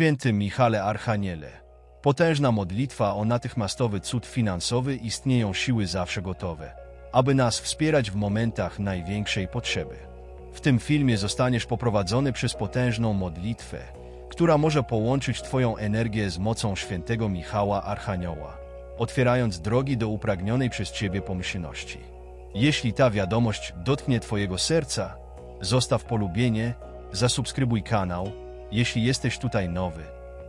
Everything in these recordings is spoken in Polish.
Święty Michale Archaniele, potężna modlitwa o natychmiastowy cud finansowy istnieją siły zawsze gotowe, aby nas wspierać w momentach największej potrzeby. W tym filmie zostaniesz poprowadzony przez potężną modlitwę, która może połączyć Twoją energię z mocą świętego Michała Archanioła, otwierając drogi do upragnionej przez Ciebie pomyślności. Jeśli ta wiadomość dotknie Twojego serca, zostaw polubienie, zasubskrybuj kanał, jeśli jesteś tutaj nowy,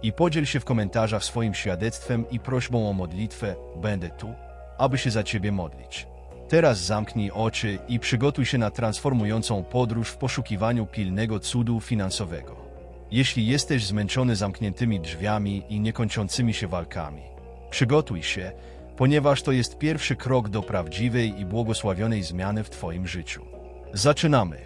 i podziel się w komentarzach swoim świadectwem i prośbą o modlitwę, będę tu, aby się za Ciebie modlić. Teraz zamknij oczy i przygotuj się na transformującą podróż w poszukiwaniu pilnego cudu finansowego. Jeśli jesteś zmęczony zamkniętymi drzwiami i niekończącymi się walkami, przygotuj się, ponieważ to jest pierwszy krok do prawdziwej i błogosławionej zmiany w Twoim życiu. Zaczynamy.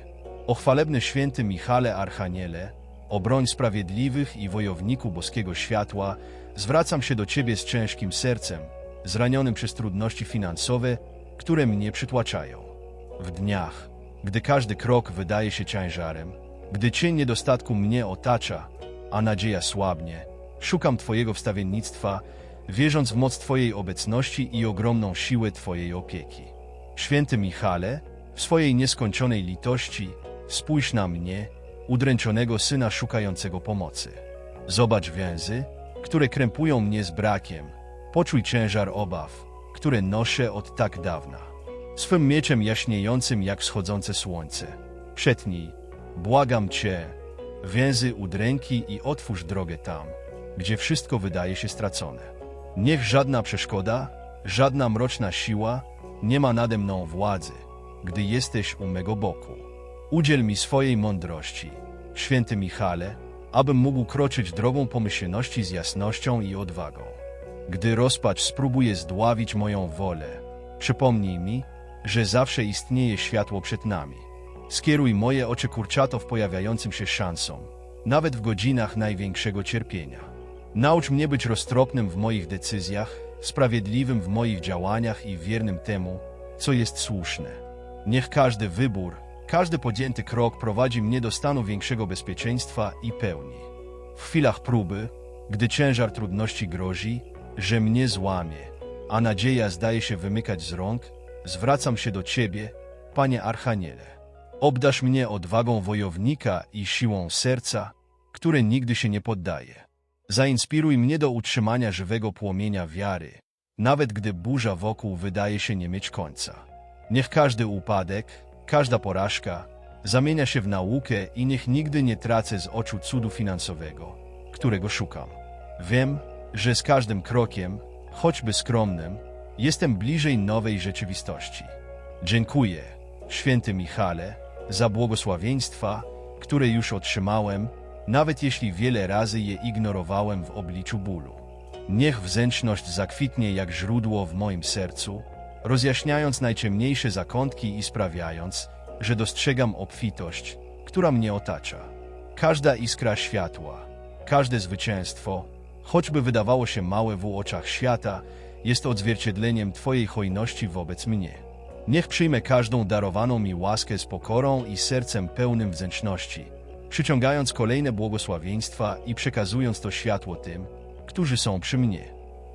O chwalebny święty Michale Archaniele, obroń sprawiedliwych i wojowniku boskiego światła, zwracam się do Ciebie z ciężkim sercem, zranionym przez trudności finansowe, które mnie przytłaczają. W dniach, gdy każdy krok wydaje się ciężarem, gdy cień niedostatku mnie otacza, a nadzieja słabnie, szukam Twojego wstawiennictwa, wierząc w moc Twojej obecności i ogromną siłę Twojej opieki. Święty Michale, w swojej nieskończonej litości, spójrz na mnie, udręczonego syna szukającego pomocy. Zobacz więzy, które krępują mnie z brakiem, poczuj ciężar obaw, które noszę od tak dawna. Swym mieczem jaśniejącym jak wschodzące słońce. Przetnij, błagam Cię, więzy udręki i otwórz drogę tam, gdzie wszystko wydaje się stracone. Niech żadna przeszkoda, żadna mroczna siła nie ma nade mną władzy, gdy jesteś u mego boku. Udziel mi swojej mądrości, święty Michale, abym mógł kroczyć drogą pomyślności z jasnością i odwagą. Gdy rozpacz spróbuje zdławić moją wolę, przypomnij mi, że zawsze istnieje światło przed nami. Skieruj moje oczy kurczato w pojawiającym się szansom, nawet w godzinach największego cierpienia. Naucz mnie być roztropnym w moich decyzjach, sprawiedliwym w moich działaniach i wiernym temu, co jest słuszne. Niech każdy wybór, każdy podjęty krok prowadzi mnie do stanu większego bezpieczeństwa i pełni. W chwilach próby, gdy ciężar trudności grozi, że mnie złamie, a nadzieja zdaje się wymykać z rąk, zwracam się do Ciebie, Panie Archaniele. Obdasz mnie odwagą wojownika i siłą serca, które nigdy się nie poddaje. Zainspiruj mnie do utrzymania żywego płomienia wiary, nawet gdy burza wokół wydaje się nie mieć końca. Niech każdy upadek, każda porażka zamienia się w naukę i niech nigdy nie tracę z oczu cudu finansowego, którego szukam. Wiem, że z każdym krokiem, choćby skromnym, jestem bliżej nowej rzeczywistości. Dziękuję, święty Michale, za błogosławieństwa, które już otrzymałem, nawet jeśli wiele razy je ignorowałem w obliczu bólu. Niech wdzięczność zakwitnie jak źródło w moim sercu, rozjaśniając najciemniejsze zakątki i sprawiając, że dostrzegam obfitość, która mnie otacza. Każda iskra światła, każde zwycięstwo, choćby wydawało się małe w oczach świata, jest odzwierciedleniem Twojej hojności wobec mnie. Niech przyjmę każdą darowaną mi łaskę z pokorą i sercem pełnym wdzięczności, przyciągając kolejne błogosławieństwa i przekazując to światło tym, którzy są przy mnie.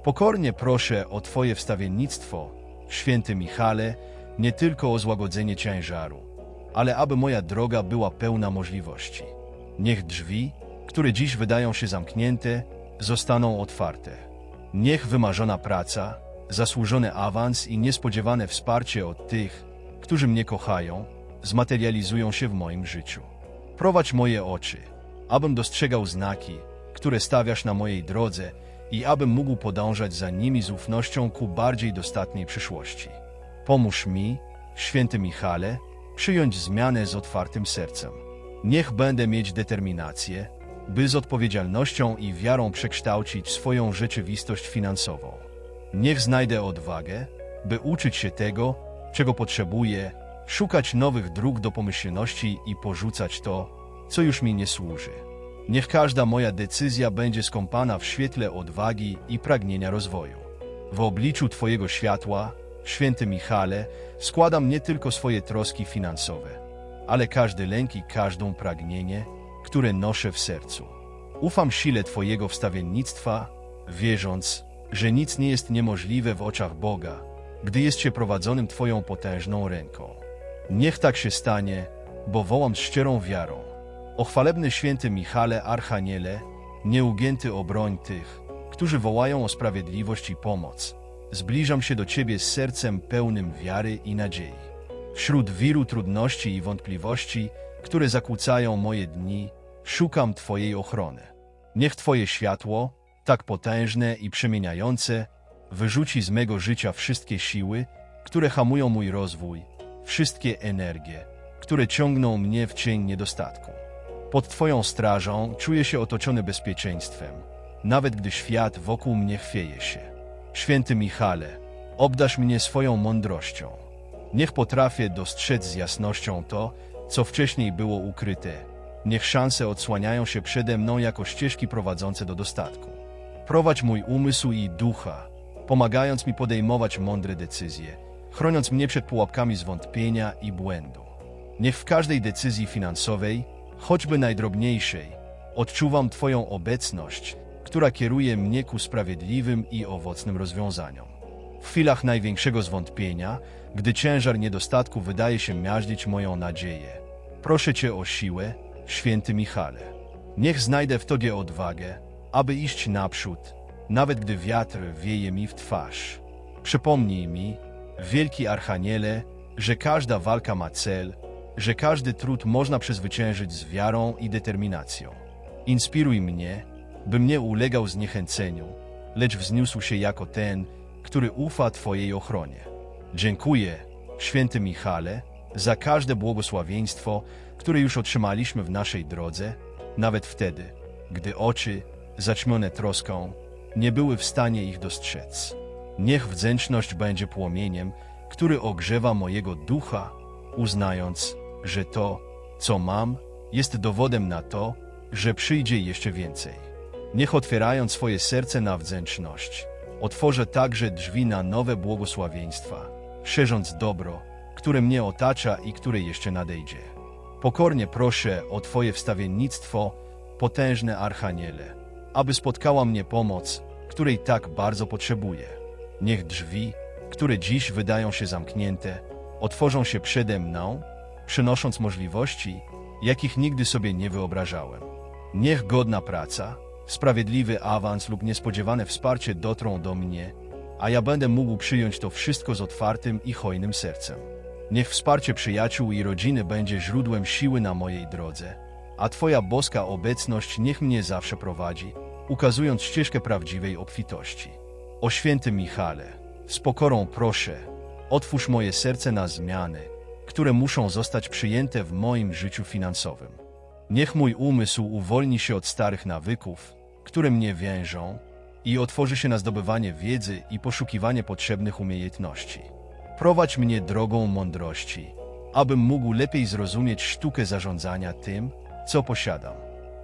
Pokornie proszę o Twoje wstawiennictwo, święty Michale, nie tylko o złagodzenie ciężaru, ale aby moja droga była pełna możliwości. Niech drzwi, które dziś wydają się zamknięte, zostaną otwarte. Niech wymarzona praca, zasłużony awans i niespodziewane wsparcie od tych, którzy mnie kochają, zmaterializują się w moim życiu. Prowadź moje oczy, abym dostrzegał znaki, które stawiasz na mojej drodze i abym mógł podążać za nimi z ufnością ku bardziej dostatniej przyszłości. Pomóż mi, święty Michale, przyjąć zmianę z otwartym sercem. Niech będę mieć determinację, by z odpowiedzialnością i wiarą przekształcić swoją rzeczywistość finansową. Niech znajdę odwagę, by uczyć się tego, czego potrzebuję, szukać nowych dróg do pomyślności i porzucać to, co już mi nie służy. Niech każda moja decyzja będzie skąpana w świetle odwagi i pragnienia rozwoju. W obliczu Twojego światła, święty Michale, składam nie tylko swoje troski finansowe, ale każdy lęk i każdą pragnienie, które noszę w sercu. Ufam sile Twojego wstawiennictwa, wierząc, że nic nie jest niemożliwe w oczach Boga, gdy jest się prowadzonym Twoją potężną ręką. Niech tak się stanie, bo wołam z szczerą wiarą. O chwalebny święty Michale Archaniele, nieugięty obroń tych, którzy wołają o sprawiedliwość i pomoc. Zbliżam się do Ciebie z sercem pełnym wiary i nadziei. Wśród wiru trudności i wątpliwości, które zakłócają moje dni, szukam Twojej ochrony. Niech Twoje światło, tak potężne i przemieniające, wyrzuci z mego życia wszystkie siły, które hamują mój rozwój, wszystkie energie, które ciągną mnie w cień niedostatku. Pod Twoją strażą czuję się otoczony bezpieczeństwem, nawet gdy świat wokół mnie chwieje się. Święty Michale, obdasz mnie swoją mądrością. Niech potrafię dostrzec z jasnością to, co wcześniej było ukryte. Niech szanse odsłaniają się przede mną jako ścieżki prowadzące do dostatku. Prowadź mój umysł i ducha, pomagając mi podejmować mądre decyzje, chroniąc mnie przed pułapkami zwątpienia i błędu. Niech w każdej decyzji finansowej, choćby najdrobniejszej, odczuwam Twoją obecność, która kieruje mnie ku sprawiedliwym i owocnym rozwiązaniom. W chwilach największego zwątpienia, gdy ciężar niedostatku wydaje się miażdżyć moją nadzieję, proszę Cię o siłę, święty Michale. Niech znajdę w Tobie odwagę, aby iść naprzód, nawet gdy wiatr wieje mi w twarz. Przypomnij mi, wielki Archaniele, że każda walka ma cel, że każdy trud można przezwyciężyć z wiarą i determinacją. Inspiruj mnie, bym nie ulegał zniechęceniu, lecz wzniósł się jako ten, który ufa Twojej ochronie. Dziękuję, święty Michale, za każde błogosławieństwo, które już otrzymaliśmy w naszej drodze, nawet wtedy, gdy oczy, zaćmione troską, nie były w stanie ich dostrzec. Niech wdzięczność będzie płomieniem, który ogrzewa mojego ducha, uznając, że to, co mam, jest dowodem na to, że przyjdzie jeszcze więcej. Niech otwierając swoje serce na wdzięczność, otworzę także drzwi na nowe błogosławieństwa, szerząc dobro, które mnie otacza i które jeszcze nadejdzie. Pokornie proszę o Twoje wstawiennictwo, potężne Archaniele, aby spotkała mnie pomoc, której tak bardzo potrzebuję. Niech drzwi, które dziś wydają się zamknięte, otworzą się przede mną, przynosząc możliwości, jakich nigdy sobie nie wyobrażałem. Niech godna praca, sprawiedliwy awans lub niespodziewane wsparcie dotrą do mnie, a ja będę mógł przyjąć to wszystko z otwartym i hojnym sercem. Niech wsparcie przyjaciół i rodziny będzie źródłem siły na mojej drodze, a Twoja boska obecność niech mnie zawsze prowadzi, ukazując ścieżkę prawdziwej obfitości. O święty Michale, z pokorą proszę, otwórz moje serce na zmiany, które muszą zostać przyjęte w moim życiu finansowym. Niech mój umysł uwolni się od starych nawyków, które mnie więżą, i otworzy się na zdobywanie wiedzy i poszukiwanie potrzebnych umiejętności. Prowadź mnie drogą mądrości, abym mógł lepiej zrozumieć sztukę zarządzania tym, co posiadam.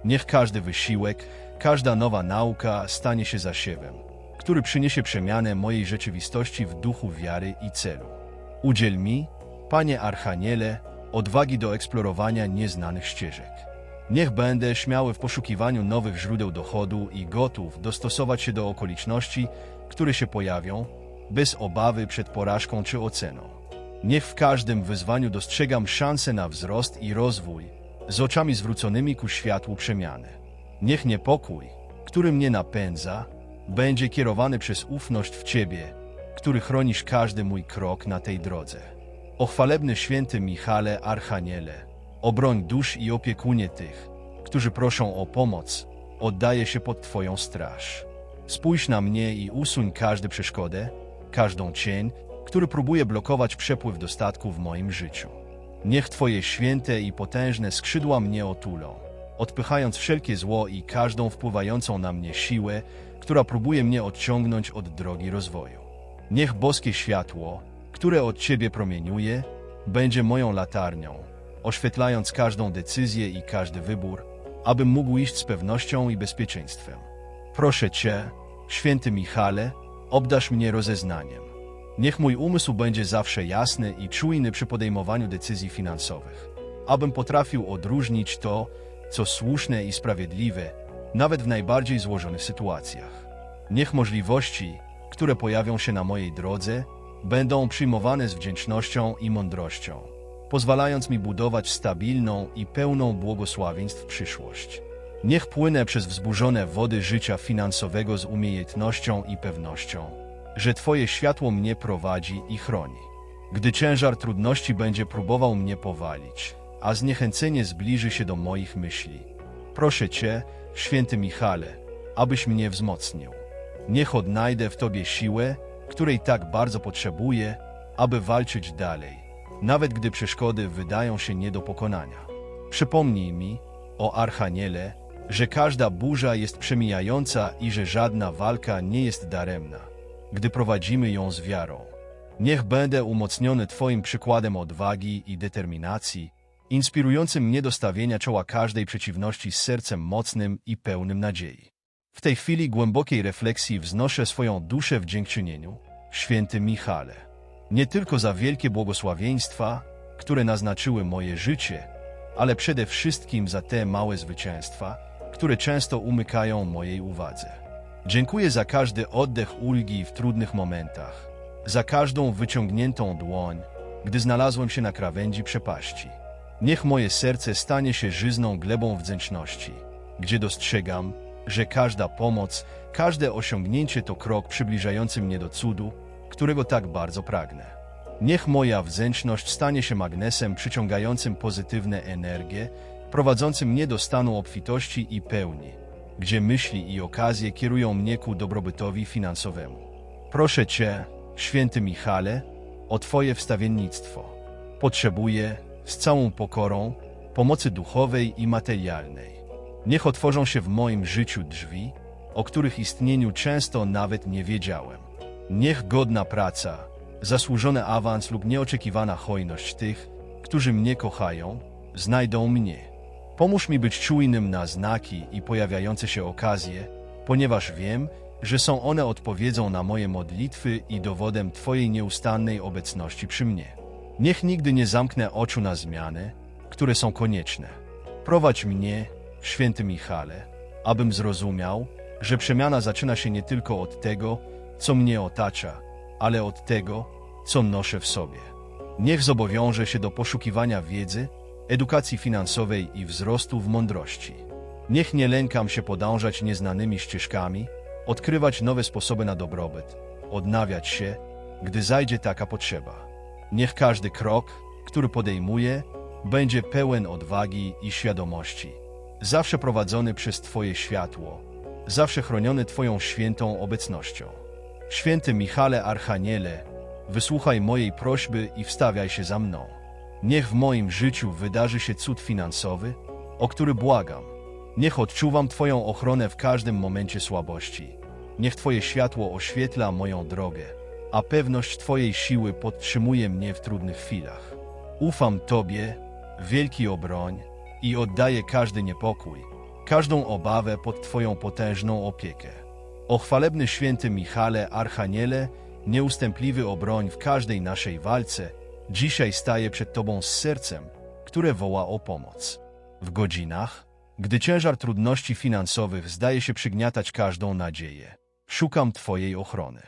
Niech każdy wysiłek, każda nowa nauka stanie się zasiewem, który przyniesie przemianę mojej rzeczywistości w duchu wiary i celu. Udziel mi, Panie Archaniele, odwagi do eksplorowania nieznanych ścieżek. Niech będę śmiały w poszukiwaniu nowych źródeł dochodu i gotów dostosować się do okoliczności, które się pojawią, bez obawy przed porażką czy oceną. Niech w każdym wyzwaniu dostrzegam szansę na wzrost i rozwój, z oczami zwróconymi ku światłu przemiany. Niech niepokój, który mnie napędza, będzie kierowany przez ufność w Ciebie, który chronisz każdy mój krok na tej drodze. O chwalebny święty Michale Archaniele, obroń dusz i opiekunie tych, którzy proszą o pomoc, oddaję się pod Twoją straż. Spójrz na mnie i usuń każdą przeszkodę, każdą cień, który próbuje blokować przepływ dostatku w moim życiu. Niech Twoje święte i potężne skrzydła mnie otulą, odpychając wszelkie zło i każdą wpływającą na mnie siłę, która próbuje mnie odciągnąć od drogi rozwoju. Niech boskie światło, które od Ciebie promieniuje, będzie moją latarnią, oświetlając każdą decyzję i każdy wybór, abym mógł iść z pewnością i bezpieczeństwem. Proszę Cię, święty Michale, obdasz mnie rozeznaniem. Niech mój umysł będzie zawsze jasny i czujny przy podejmowaniu decyzji finansowych, abym potrafił odróżnić to, co słuszne i sprawiedliwe, nawet w najbardziej złożonych sytuacjach. Niech możliwości, które pojawią się na mojej drodze, będą przyjmowane z wdzięcznością i mądrością, pozwalając mi budować stabilną i pełną błogosławieństw przyszłość. Niech płynę przez wzburzone wody życia finansowego z umiejętnością i pewnością, że Twoje światło mnie prowadzi i chroni. Gdy ciężar trudności będzie próbował mnie powalić, a zniechęcenie zbliży się do moich myśli, proszę Cię, święty Michale, abyś mnie wzmocnił. Niech odnajdę w Tobie siłę, której tak bardzo potrzebuję, aby walczyć dalej, nawet gdy przeszkody wydają się nie do pokonania. Przypomnij mi, o Archaniele, że każda burza jest przemijająca i że żadna walka nie jest daremna, gdy prowadzimy ją z wiarą. Niech będę umocniony Twoim przykładem odwagi i determinacji, inspirującym mnie do stawienia czoła każdej przeciwności z sercem mocnym i pełnym nadziei. W tej chwili głębokiej refleksji wznoszę swoją duszę w dziękczynieniu, święty Michale, nie tylko za wielkie błogosławieństwa, które naznaczyły moje życie, ale przede wszystkim za te małe zwycięstwa, które często umykają mojej uwadze. Dziękuję za każdy oddech ulgi w trudnych momentach, za każdą wyciągniętą dłoń, gdy znalazłem się na krawędzi przepaści. Niech moje serce stanie się żyzną glebą wdzięczności, gdzie dostrzegam, że każda pomoc, każde osiągnięcie to krok przybliżający mnie do cudu, którego tak bardzo pragnę. Niech moja wdzięczność stanie się magnesem przyciągającym pozytywne energie, prowadzącym mnie do stanu obfitości i pełni, gdzie myśli i okazje kierują mnie ku dobrobytowi finansowemu. Proszę Cię, święty Michale, o Twoje wstawiennictwo. Potrzebuję, z całą pokorą, pomocy duchowej i materialnej. Niech otworzą się w moim życiu drzwi, o których istnieniu często nawet nie wiedziałem. Niech godna praca, zasłużony awans lub nieoczekiwana hojność tych, którzy mnie kochają, znajdą mnie. Pomóż mi być czujnym na znaki i pojawiające się okazje, ponieważ wiem, że są one odpowiedzią na moje modlitwy i dowodem Twojej nieustannej obecności przy mnie. Niech nigdy nie zamknę oczu na zmiany, które są konieczne. Prowadź mnie, święty Michale, abym zrozumiał, że przemiana zaczyna się nie tylko od tego, co mnie otacza, ale od tego, co noszę w sobie. Niech zobowiążę się do poszukiwania wiedzy, edukacji finansowej i wzrostu w mądrości. Niech nie lękam się podążać nieznanymi ścieżkami, odkrywać nowe sposoby na dobrobyt, odnawiać się, gdy zajdzie taka potrzeba. Niech każdy krok, który podejmuję, będzie pełen odwagi i świadomości, zawsze prowadzony przez Twoje światło, zawsze chroniony Twoją świętą obecnością. Święty Michale Archaniele, wysłuchaj mojej prośby i wstawiaj się za mną. Niech w moim życiu wydarzy się cud finansowy, o który błagam. Niech odczuwam Twoją ochronę w każdym momencie słabości. Niech Twoje światło oświetla moją drogę, a pewność Twojej siły podtrzymuje mnie w trudnych chwilach. Ufam Tobie, wielki obroń, i oddaję każdy niepokój, każdą obawę pod Twoją potężną opiekę. O chwalebny święty Michale, Archaniele, nieustępliwy obroń w każdej naszej walce, dzisiaj staję przed Tobą z sercem, które woła o pomoc. W godzinach, gdy ciężar trudności finansowych zdaje się przygniatać każdą nadzieję, szukam Twojej ochrony.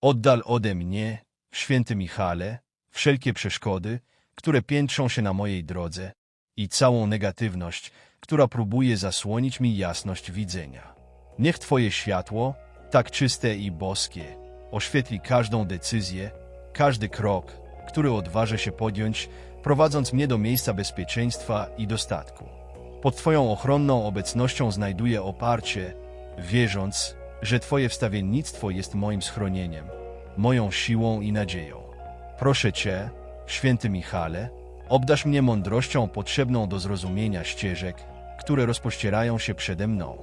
Oddal ode mnie, święty Michale, wszelkie przeszkody, które piętrzą się na mojej drodze i całą negatywność, która próbuje zasłonić mi jasność widzenia. Niech Twoje światło, tak czyste i boskie, oświetli każdą decyzję, każdy krok, który odważę się podjąć, prowadząc mnie do miejsca bezpieczeństwa i dostatku. Pod Twoją ochronną obecnością znajduję oparcie, wierząc, że Twoje wstawiennictwo jest moim schronieniem, moją siłą i nadzieją. Proszę Cię, święty Michale, obdasz mnie mądrością potrzebną do zrozumienia ścieżek, które rozpościerają się przede mną.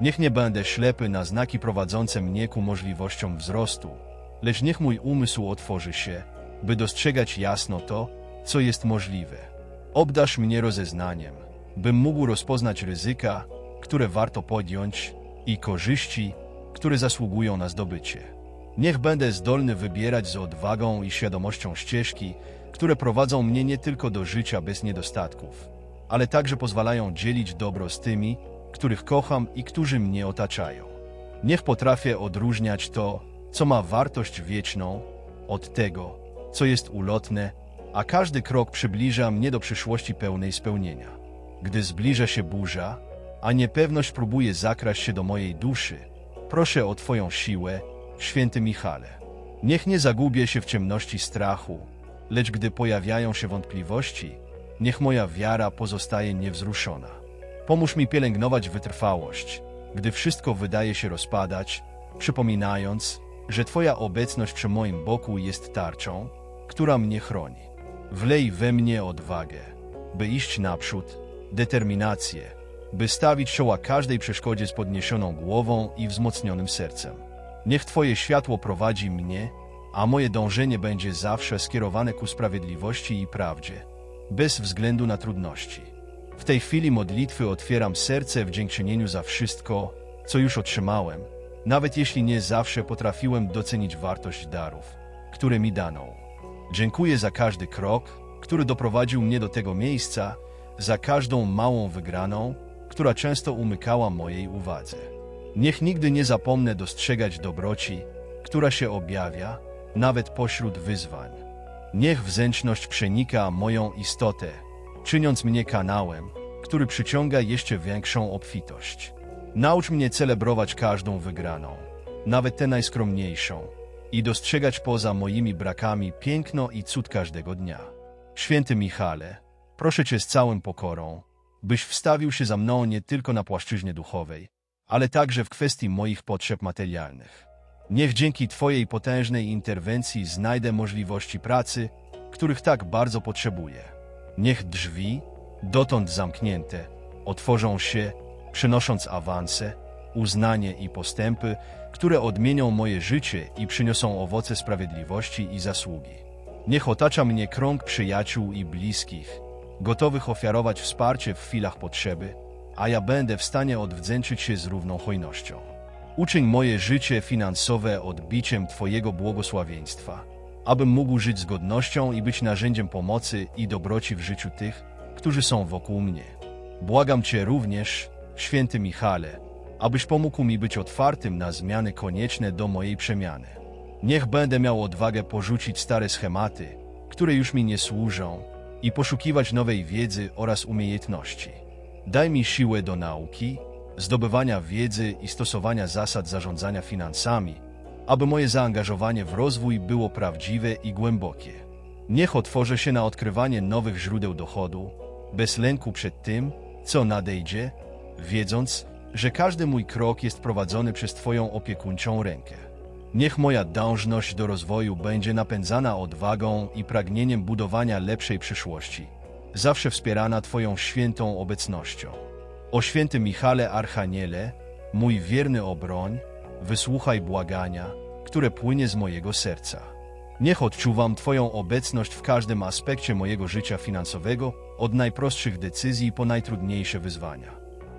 Niech nie będę ślepy na znaki prowadzące mnie ku możliwościom wzrostu, lecz niech mój umysł otworzy się, by dostrzegać jasno to, co jest możliwe. Obdasz mnie rozeznaniem, bym mógł rozpoznać ryzyka, które warto podjąć, i korzyści, które zasługują na zdobycie. Niech będę zdolny wybierać z odwagą i świadomością ścieżki, które prowadzą mnie nie tylko do życia bez niedostatków, ale także pozwalają dzielić dobro z tymi, których kocham i którzy mnie otaczają. Niech potrafię odróżniać to, co ma wartość wieczną, od tego, co jest ulotne, a każdy krok przybliża mnie do przyszłości pełnej spełnienia. Gdy zbliża się burza, a niepewność próbuje zakraść się do mojej duszy, proszę o Twoją siłę, święty Michale. Niech nie zagubię się w ciemności strachu, lecz gdy pojawiają się wątpliwości, niech moja wiara pozostaje niewzruszona. Pomóż mi pielęgnować wytrwałość, gdy wszystko wydaje się rozpadać, przypominając, że Twoja obecność przy moim boku jest tarczą, która mnie chroni. Wlej we mnie odwagę, by iść naprzód, determinację, by stawić czoła każdej przeszkodzie z podniesioną głową i wzmocnionym sercem. Niech Twoje światło prowadzi mnie, a moje dążenie będzie zawsze skierowane ku sprawiedliwości i prawdzie, bez względu na trudności. W tej chwili modlitwy otwieram serce w dziękczynieniu za wszystko, co już otrzymałem, nawet jeśli nie zawsze potrafiłem docenić wartość darów, które mi dano. Dziękuję za każdy krok, który doprowadził mnie do tego miejsca, za każdą małą wygraną, która często umykała mojej uwadze. Niech nigdy nie zapomnę dostrzegać dobroci, która się objawia, nawet pośród wyzwań. Niech wzęczność przenika moją istotę, czyniąc mnie kanałem, który przyciąga jeszcze większą obfitość. Naucz mnie celebrować każdą wygraną, nawet tę najskromniejszą, i dostrzegać poza moimi brakami piękno i cud każdego dnia. Święty Michale, proszę Cię z całą pokorą, byś wstawił się za mną nie tylko na płaszczyźnie duchowej, ale także w kwestii moich potrzeb materialnych. Niech dzięki Twojej potężnej interwencji znajdę możliwości pracy, których tak bardzo potrzebuję. Niech drzwi, dotąd zamknięte, otworzą się, przynosząc awanse, uznanie i postępy, które odmienią moje życie i przyniosą owoce sprawiedliwości i zasługi. Niech otacza mnie krąg przyjaciół i bliskich, gotowych ofiarować wsparcie w chwilach potrzeby, a ja będę w stanie odwdzięczyć się z równą hojnością. Uczyń moje życie finansowe odbiciem Twojego błogosławieństwa, abym mógł żyć z godnością i być narzędziem pomocy i dobroci w życiu tych, którzy są wokół mnie. Błagam Cię również, święty Michale, abyś pomógł mi być otwartym na zmiany konieczne do mojej przemiany. Niech będę miał odwagę porzucić stare schematy, które już mi nie służą, i poszukiwać nowej wiedzy oraz umiejętności. Daj mi siłę do nauki, zdobywania wiedzy i stosowania zasad zarządzania finansami, aby moje zaangażowanie w rozwój było prawdziwe i głębokie. Niech otworzę się na odkrywanie nowych źródeł dochodu, bez lęku przed tym, co nadejdzie, wiedząc, że każdy mój krok jest prowadzony przez Twoją opiekuńczą rękę. Niech moja dążność do rozwoju będzie napędzana odwagą i pragnieniem budowania lepszej przyszłości, zawsze wspierana Twoją świętą obecnością. O święty Michale Archaniele, mój wierny obroń, wysłuchaj błagania, które płynie z mojego serca. Niech odczuwam Twoją obecność w każdym aspekcie mojego życia finansowego, od najprostszych decyzji po najtrudniejsze wyzwania.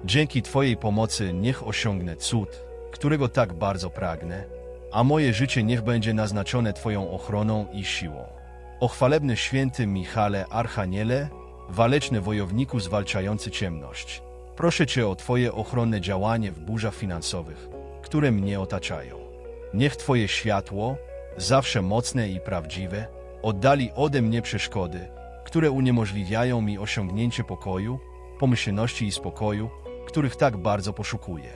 Dzięki Twojej pomocy niech osiągnę cud, którego tak bardzo pragnę, a moje życie niech będzie naznaczone Twoją ochroną i siłą. O chwalebny święty Michale Archaniele, waleczny wojowniku zwalczający ciemność, proszę Cię o Twoje ochronne działanie w burzach finansowych, które mnie otaczają. Niech Twoje światło, zawsze mocne i prawdziwe, oddali ode mnie przeszkody, które uniemożliwiają mi osiągnięcie pokoju, pomyślności i spokoju, których tak bardzo poszukuję.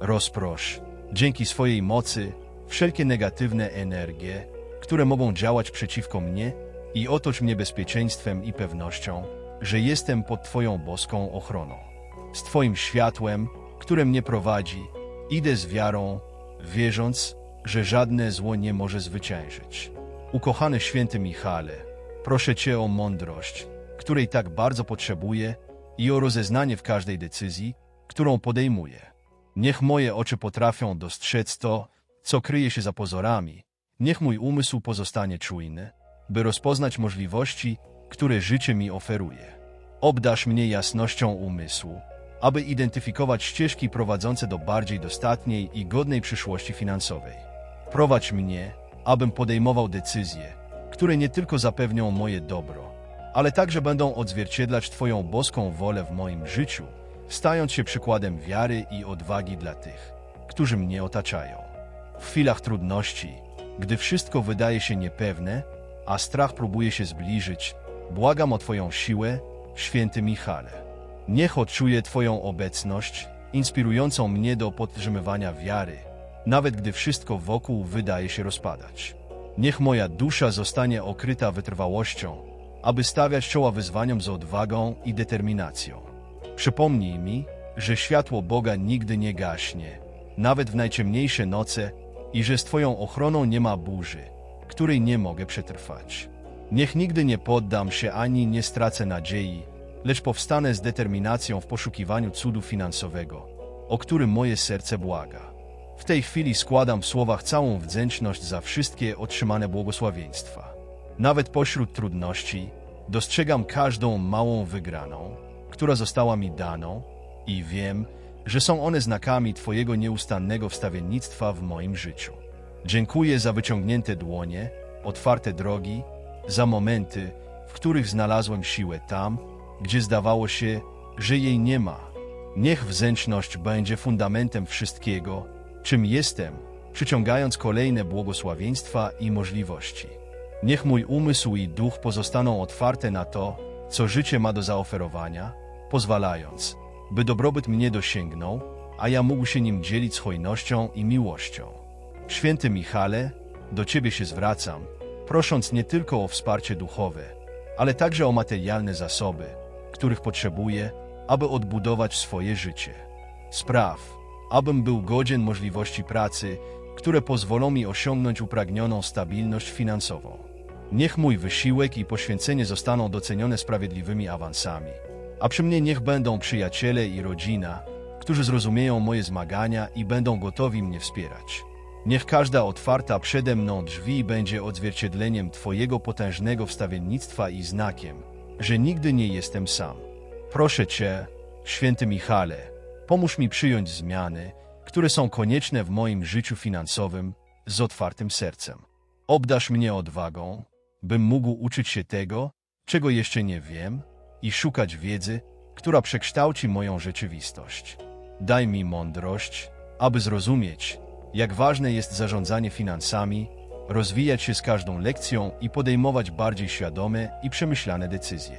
Rozprosz, dzięki swojej mocy, wszelkie negatywne energie, które mogą działać przeciwko mnie i otocz mnie bezpieczeństwem i pewnością, że jestem pod Twoją boską ochroną. Z Twoim światłem, które mnie prowadzi, idę z wiarą, wierząc, że żadne zło nie może zwyciężyć. Ukochany święty Michale, proszę Cię o mądrość, której tak bardzo potrzebuję i o rozeznanie w każdej decyzji, którą podejmuję. Niech moje oczy potrafią dostrzec to, co kryje się za pozorami. Niech mój umysł pozostanie czujny, by rozpoznać możliwości, które życie mi oferuje. Obdasz mnie jasnością umysłu, aby identyfikować ścieżki prowadzące do bardziej dostatniej i godnej przyszłości finansowej. Prowadź mnie, abym podejmował decyzje, które nie tylko zapewnią moje dobro, ale także będą odzwierciedlać Twoją boską wolę w moim życiu – stając się przykładem wiary i odwagi dla tych, którzy mnie otaczają. W chwilach trudności, gdy wszystko wydaje się niepewne, a strach próbuje się zbliżyć, błagam o Twoją siłę, święty Michale. Niech odczuję Twoją obecność, inspirującą mnie do podtrzymywania wiary, nawet gdy wszystko wokół wydaje się rozpadać. Niech moja dusza zostanie okryta wytrwałością, aby stawiać czoła wyzwaniom z odwagą i determinacją. Przypomnij mi, że światło Boga nigdy nie gaśnie, nawet w najciemniejsze noce, i że z Twoją ochroną nie ma burzy, której nie mogę przetrwać. Niech nigdy nie poddam się ani nie stracę nadziei, lecz powstanę z determinacją w poszukiwaniu cudu finansowego, o którym moje serce błaga. W tej chwili składam w słowach całą wdzięczność za wszystkie otrzymane błogosławieństwa. Nawet pośród trudności dostrzegam każdą małą wygraną, która została mi daną i wiem, że są one znakami Twojego nieustannego wstawiennictwa w moim życiu. Dziękuję za wyciągnięte dłonie, otwarte drogi, za momenty, w których znalazłem siłę tam, gdzie zdawało się, że jej nie ma. Niech wdzięczność będzie fundamentem wszystkiego, czym jestem, przyciągając kolejne błogosławieństwa i możliwości. Niech mój umysł i duch pozostaną otwarte na to, co życie ma do zaoferowania, pozwalając, by dobrobyt mnie dosięgnął, a ja mógł się nim dzielić z hojnością i miłością. Święty Michale, do Ciebie się zwracam, prosząc nie tylko o wsparcie duchowe, ale także o materialne zasoby, których potrzebuję, aby odbudować swoje życie. Spraw, abym był godzien możliwości pracy, które pozwolą mi osiągnąć upragnioną stabilność finansową. Niech mój wysiłek i poświęcenie zostaną docenione sprawiedliwymi awansami, a przy mnie niech będą przyjaciele i rodzina, którzy zrozumieją moje zmagania i będą gotowi mnie wspierać. Niech każda otwarta przede mną drzwi będzie odzwierciedleniem Twojego potężnego wstawiennictwa i znakiem, że nigdy nie jestem sam. Proszę Cię, święty Michale, pomóż mi przyjąć zmiany, które są konieczne w moim życiu finansowym z otwartym sercem. Obdasz mnie odwagą, bym mógł uczyć się tego, czego jeszcze nie wiem, i szukać wiedzy, która przekształci moją rzeczywistość. Daj mi mądrość, aby zrozumieć, jak ważne jest zarządzanie finansami, rozwijać się z każdą lekcją i podejmować bardziej świadome i przemyślane decyzje.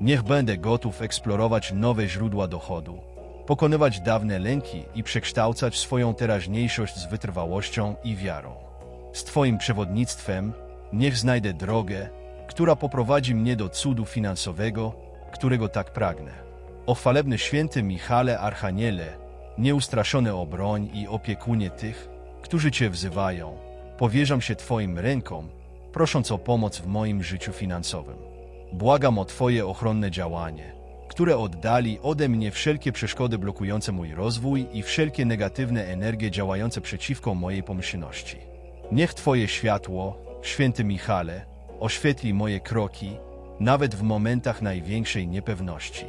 Niech będę gotów eksplorować nowe źródła dochodu, pokonywać dawne lęki i przekształcać swoją teraźniejszość z wytrwałością i wiarą. Z Twoim przewodnictwem niech znajdę drogę, która poprowadzi mnie do cudu finansowego, którego tak pragnę. O chwalebny święty Michale Archaniele, nieustraszony obroń i opiekunie tych, którzy Cię wzywają, powierzam się Twoim rękom, prosząc o pomoc w moim życiu finansowym. Błagam o Twoje ochronne działanie, które oddali ode mnie wszelkie przeszkody blokujące mój rozwój i wszelkie negatywne energie działające przeciwko mojej pomyślności. Niech Twoje światło, święty Michale, oświetli moje kroki, nawet w momentach największej niepewności.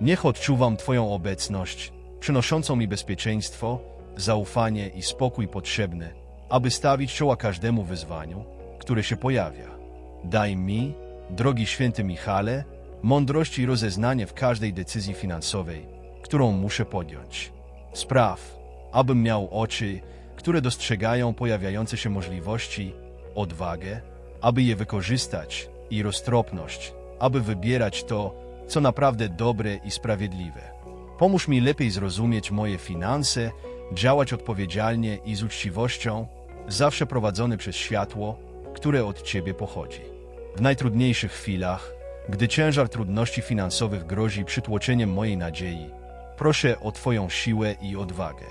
Niech odczuwam Twoją obecność, przynoszącą mi bezpieczeństwo, zaufanie i spokój potrzebny, aby stawić czoła każdemu wyzwaniu, które się pojawia. Daj mi, drogi święty Michale, mądrość i rozeznanie w każdej decyzji finansowej, którą muszę podjąć. Spraw, abym miał oczy, które dostrzegają pojawiające się możliwości, odwagę, aby je wykorzystać i roztropność, aby wybierać to, co naprawdę dobre i sprawiedliwe. Pomóż mi lepiej zrozumieć moje finanse, działać odpowiedzialnie i z uczciwością, zawsze prowadzony przez światło, które od Ciebie pochodzi. W najtrudniejszych chwilach, gdy ciężar trudności finansowych grozi przytłoczeniem mojej nadziei, proszę o Twoją siłę i odwagę.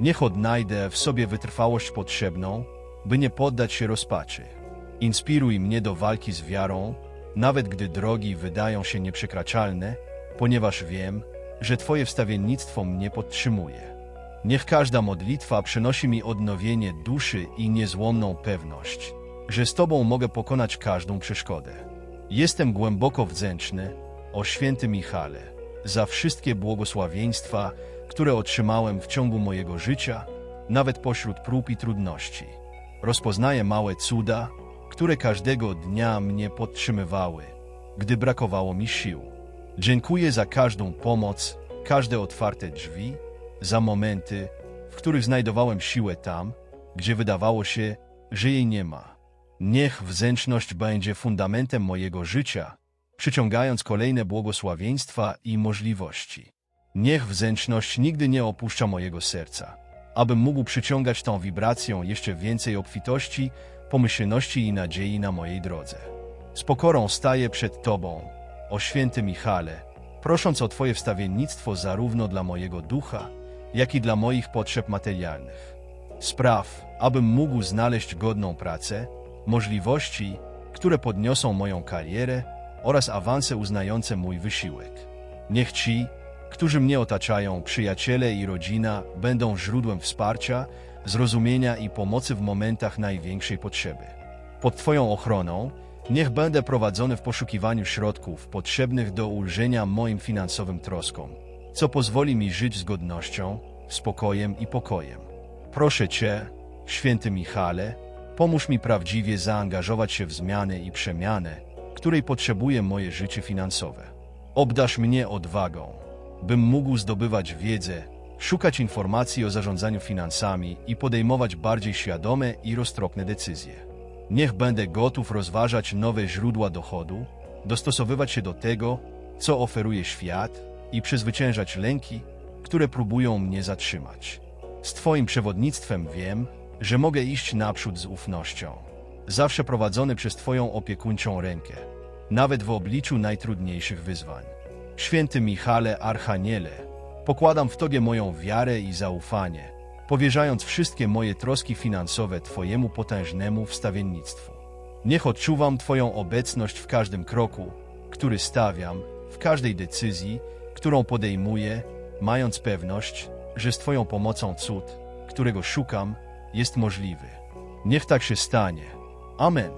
Niech odnajdę w sobie wytrwałość potrzebną, by nie poddać się rozpaczy. Inspiruj mnie do walki z wiarą, nawet gdy drogi wydają się nieprzekraczalne, ponieważ wiem, że Twoje wstawiennictwo mnie podtrzymuje. Niech każda modlitwa przynosi mi odnowienie duszy i niezłomną pewność, że z Tobą mogę pokonać każdą przeszkodę. Jestem głęboko wdzięczny, o święty Michale, za wszystkie błogosławieństwa, które otrzymałem w ciągu mojego życia, nawet pośród prób i trudności. Rozpoznaję małe cuda, które każdego dnia mnie podtrzymywały, gdy brakowało mi sił. Dziękuję za każdą pomoc, każde otwarte drzwi, za momenty, w których znajdowałem siłę tam, gdzie wydawało się, że jej nie ma. Niech wdzięczność będzie fundamentem mojego życia, przyciągając kolejne błogosławieństwa i możliwości. Niech wdzięczność nigdy nie opuszcza mojego serca, abym mógł przyciągać tą wibracją jeszcze więcej obfitości, pomyślności i nadziei na mojej drodze. Z pokorą staję przed Tobą, o święty Michale, prosząc o Twoje wstawiennictwo zarówno dla mojego ducha, jak i dla moich potrzeb materialnych. Spraw, abym mógł znaleźć godną pracę, możliwości, które podniosą moją karierę oraz awanse uznające mój wysiłek. Niech ci, którzy mnie otaczają, przyjaciele i rodzina, będą źródłem wsparcia, zrozumienia i pomocy w momentach największej potrzeby. Pod Twoją ochroną niech będę prowadzony w poszukiwaniu środków potrzebnych do ulżenia moim finansowym troskom, co pozwoli mi żyć z godnością, spokojem i pokojem. Proszę Cię, święty Michale, pomóż mi prawdziwie zaangażować się w zmianę i przemianę, której potrzebuje moje życie finansowe. Obdasz mnie odwagą, bym mógł zdobywać wiedzę, szukać informacji o zarządzaniu finansami i podejmować bardziej świadome i roztropne decyzje. Niech będę gotów rozważać nowe źródła dochodu, dostosowywać się do tego, co oferuje świat i przezwyciężać lęki, które próbują mnie zatrzymać. Z Twoim przewodnictwem wiem, że mogę iść naprzód z ufnością, zawsze prowadzony przez Twoją opiekuńczą rękę, nawet w obliczu najtrudniejszych wyzwań. Święty Michale Archaniele, pokładam w Tobie moją wiarę i zaufanie, powierzając wszystkie moje troski finansowe Twojemu potężnemu wstawiennictwu. Niech odczuwam Twoją obecność w każdym kroku, który stawiam, w każdej decyzji, którą podejmuję, mając pewność, że z Twoją pomocą cud, którego szukam, jest możliwy. Niech tak się stanie. Amen.